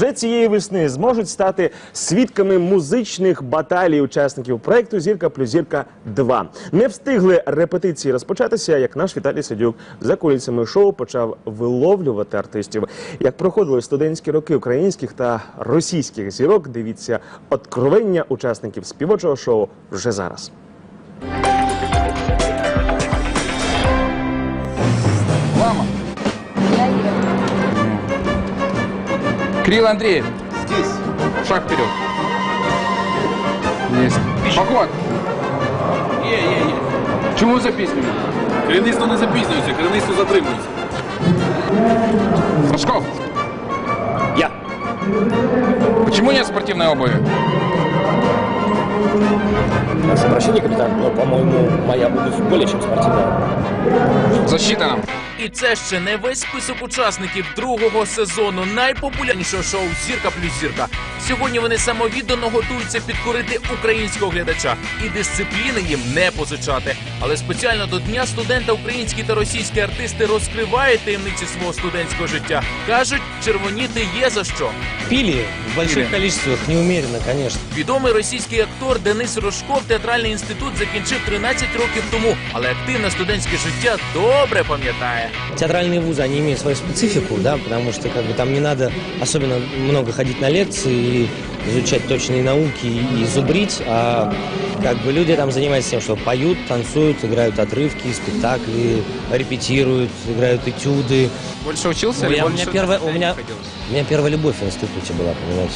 Вже цієї весни зможуть стати свідками музичних баталій учасників проекту Зірка плюс зірка 2 Не встигли репетиції розпочатися, як наш Віталій Сидюк за кулісами шоу почав виловлювати артистів. Як проходили студентські роки українських та російських зірок, дивіться откровення учасників співочого шоу вже зараз. Кирилл Андреев. Здесь. Шаг вперед. Есть. Поход. Є, є, є. Чему за песню? Керівництво не запізнюється, керівництво затримується. Рожков. Я Почему нет спортивной обуви? Прошу прощения, капитан, но, по-моему, моя обувь более чем спортивная. Засчитано. І це ще не весь список учасників другого сезону найпопулярнішого шоу Зірка плюс зірка. Сьогодні вони самовіддано готуються підкорити українського глядача і дисципліни їм не позичати. Але спеціально до дня студента українські та російські артисти розкривають таємниці свого студентського життя. кажуть, червоніти є за що. Пили в больших Пили. количествах, неумеренно, конечно. Відомий російський актор Денис Рожков театральний інститут закінчив 13 років тому, але активне студентське життя добре пам'ятає. Театральные вузы, они имеют свою специфику, да, потому что как бы там не надо особенно много ходить на лекции И изучать точные науки и зубрить, а как бы люди там занимаются тем, что поют, танцуют, играют отрывки, спектакли, репетируют, играют этюды. Больше учился Ну, или я- у больше меня первая- у меня-? У меня первая любовь в институте была, понимаете.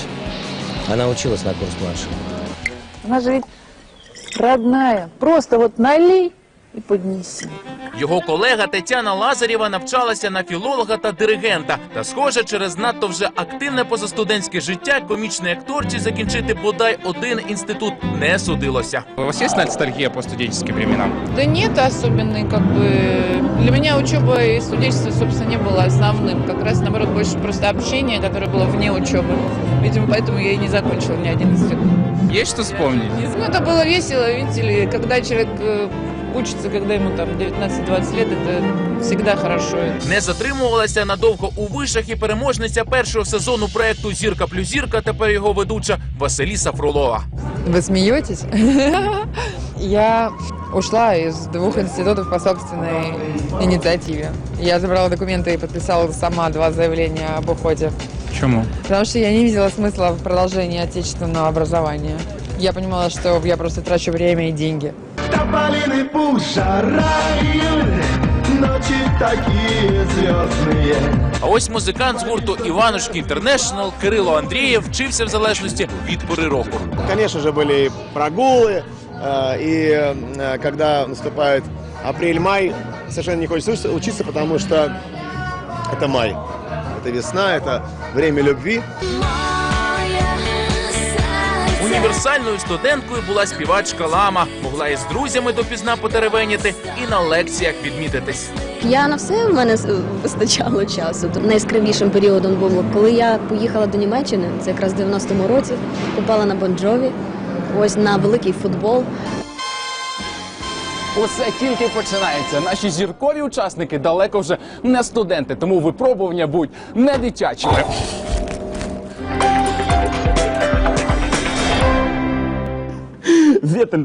Она училась на курс младше. Она же ведь родная. Просто вот налей и поднеси. Його колега Тетяна Лазарєва навчалася на філолога та диригента. Та, схоже, через надто вже активне позастудентське життя комічний акторці закінчити бодай один інститут не судилося. У вас есть ностальгия по студенческим временам? Да нет особенной, как бы... Для меня учеба и студенчество, собственно, не было основным. Как раз, наоборот, больше просто общение, которое было вне учебы. Видимо, поэтому я и не закончила ни один институт. Есть что вспомнить? Ну, это было весело, видите ли, когда человек э, учится, когда ему там 19-20 лет, это всегда хорошо. Не затримувалася надовго у вишах і переможниця першого сезону проекту Зірка плюс зірка. Тепер його ведуча Василіса Фролова. Вы смеетесь? Я ушла из двух институтов по собственной инициативе. Я забрала документы и подписала сама два заявления об уходе. Чему? Потому что я не видела смысла в продолжении отечественного образования. Я понимала, что я просто трачу время и деньги. Тополиный пусть жара июль, ночи такие звездные. А ось музикант з гурту Іванушки Інтернешнл Кирило Андрієв вчився в залежності від пори року. Конечно же, были и прогулы, э, и э, когда наступает апрель-май, совершенно не хочется учиться- учиться, потому что это май, это весна, это время любви. Універсальною студенткою була співачка Лама. Могла із друзями допізна потеревеніти і на лекціях відмітитись. Я на все в мене вистачало часу. Найяскравішим періодом було, коли я поїхала до Німеччини, це якраз в 90-му році, попала на Бонджові, ось на великий футбол. Усе тільки починається. Наші зіркові учасники далеко вже не студенти, тому випробування будуть не дитячими. Вєтель